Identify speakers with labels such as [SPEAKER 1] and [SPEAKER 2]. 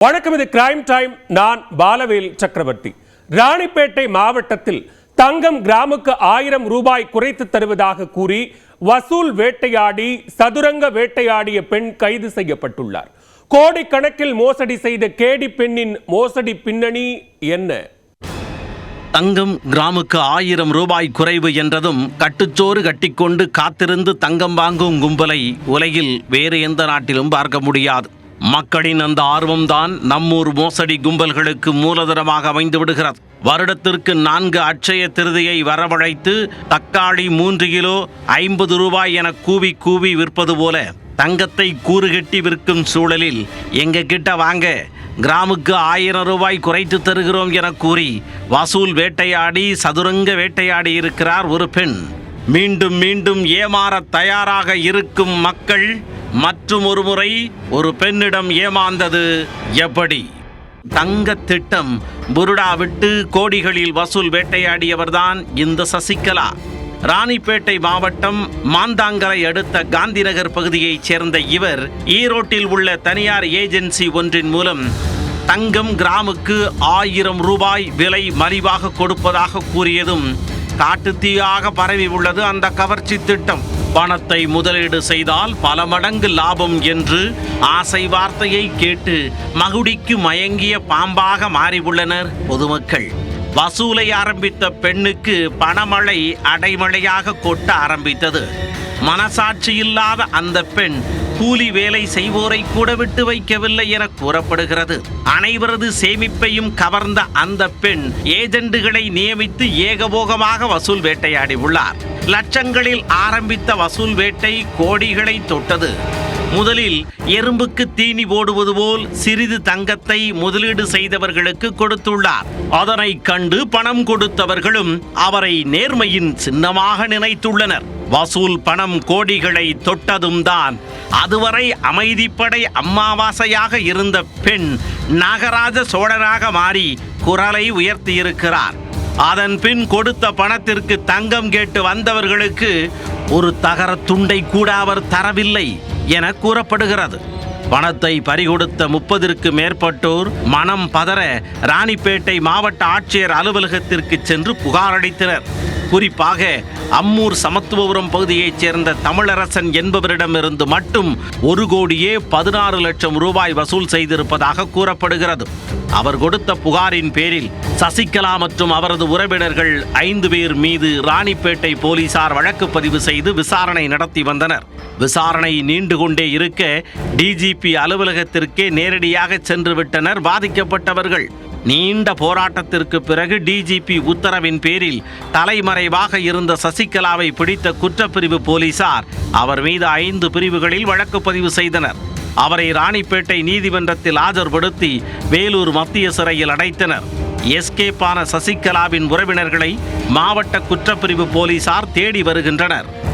[SPEAKER 1] வணக்கம் இது crime time நான் பாலவேல் சக்கரவர்த்தி. ராணிப்பேட்டை மாவட்டத்தில் தங்கம் கிராமுக்கு ஆயிரம் ரூபாய் குறைத்து தருவதாக கூறி வசூல் வேட்டையாடி சதுரங்க வேட்டையாடிய பெண் கைது செய்யப்பட்டுள்ளார். கோடிக்கணக்கில் மோசடி செய்த கேடி பெண்ணின் மோசடி பின்னணி என்ன?
[SPEAKER 2] தங்கம் கிராமுக்கு ஆயிரம் ரூபாய் குறைவு என்றதும் கட்டுச்சோறு கட்டிக்கொண்டு காத்திருந்து தங்கம் வாங்கும் கும்பலை உலகில் வேறு எந்த நாட்டிலும் பார்க்க முடியாது. மக்களின் அந்த ஆர்வம்தான் நம்மூர் மோசடி கும்பல்களுக்கு மூலதனமாக அமைந்து விடுகிறது வருடத்திற்கு நான்கு அட்சய திருதியை வரவழைத்து தக்காளி மூன்று கிலோ ஐம்பது ரூபாய் என கூவி கூவி விற்பது போல தங்கத்தை கூறுகட்டி விற்கும் சூழலில் எங்க கிட்ட வாங்க கிராமுக்கு ஆயிரம் ரூபாய் குறைத்து தருகிறோம் என கூறி வசூல் வேட்டையாடி சதுரங்க வேட்டையாடி இருக்கிறார் ஒரு பெண். மீண்டும் மீண்டும் ஏமாற தயாராக இருக்கும் மக்கள் மற்றும் ஒரு முறை ஒரு பெண்ணிடம் ஏமாந்தது எப்படி? தங்க திட்டம். புருடா விட்டு கோடிகளில் வசூல் வேட்டையாடியவர்தான் இந்த சசிகலா. ராணிப்பேட்டை மாவட்டம் மாந்தாங்கரை அடுத்த காந்திநகர் பகுதியைச் சேர்ந்த இவர் ஈரோட்டில் உள்ள தனியார் ஏஜென்சி ஒன்றின் மூலம் தங்கம் கிராமுக்கு ஆயிரம் ரூபாய் விலை மலிவாக கொடுப்பதாக கூறியதும் காட்டுத்தீயாக பரவி உள்ளது அந்த கவர்ச்சி திட்டம். பணத்தை முதலீடு செய்தால் பல மடங்கு லாபம் என்று ஆசை வார்த்தையை கேட்டு மகுடிக்கு மயங்கிய பாம்பாக மாறியுள்ளனர் பொதுமக்கள். வசூலை ஆரம்பித்த பெண்ணுக்கு பணமழை அடைமழையாக கொட்ட ஆரம்பித்தது. மனசாட்சி இல்லாத அந்த பெண் கூலி வேலை செய்வோரை கூட விட்டு வைக்கவில்லை என கூறப்படுகிறது. அனைவரது சேமிப்பையும் கவர்ந்த அந்த பெண் ஏஜெண்டுகளை நியமித்து ஏகபோகமாக வசூல் வேட்டையாடி உள்ளார். லட்சங்களில் ஆரம்பித்த வசூல் வேட்டை கோடிகளை தொட்டது. முதலில் எறும்புக்கு தீனி போடுவது போல் சிறிது தங்கத்தை முதலீடு செய்தவர்களுக்கு கொடுத்துள்ளார். அதனை கண்டு பணம் கொடுத்தவர்களும் அவரை நேர்மையின் சின்னமாக நினைத்துள்ளனர். வசூல் பணம் கோடிகளை தொட்டதும் தான். அதுவரை அமைதிப்படை அம்மாவாசையாக இருந்த பெண் நாகராஜ சோழராக மாறி குரலை உயர்த்தியிருக்கிறார். அதன் பின் கொடுத்த பணத்திற்கு தங்கம் கேட்டு வந்தவர்களுக்கு ஒரு தகர துண்டை கூட அவர் தரவில்லை என கூறப்படுகிறது. பணத்தை பறிகொடுத்த முப்பதிற்கு மேற்பட்டோர் மனம் பதற ராணிப்பேட்டை மாவட்ட ஆட்சியர் அலுவலகத்திற்கு சென்று புகாரளித்தனர் குறிப்பாக அம்மூர் சமத்துவபுரம் பகுதியைச் சேர்ந்த தமிழரசன் என்பவரிடமிருந்து மட்டும் ஒரு கோடியே பதினாறு லட்சம் ரூபாய் வசூல் செய்திருப்பதாக கூறப்படுகிறது. அவர் கொடுத்த புகாரின் பேரில் சசிகலா மற்றும் அவரது உறவினர்கள் ஐந்து பேர் மீது ராணிப்பேட்டை போலீசார் வழக்கு பதிவு செய்து விசாரணை நடத்தி வந்தனர். விசாரணை நீண்டு கொண்டே இருக்க டிஜிபி அலுவலகத்திற்கே நேரடியாக சென்று விட்டனர் பாதிக்கப்பட்டவர்கள். நீண்ட போராட்டத்திற்கு பிறகு டிஜிபி உத்தரவின் பேரில் தலைமறைவாக இருந்த சசிகலாவை பிடித்த குற்றப்பிரிவு போலீசார் அவர் மீது ஐந்து பிரிவுகளில் வழக்கு பதிவு செய்தனர். அவரை ராணிப்பேட்டை நீதிமன்றத்தில் ஆஜர்படுத்தி வேலூர் மத்திய சிறையில் அடைத்தனர். எஸ்கேப்பான சசிகலாவின் உறவினர்களை மாவட்ட குற்றப்பிரிவு போலீசார் தேடி வருகின்றனர்.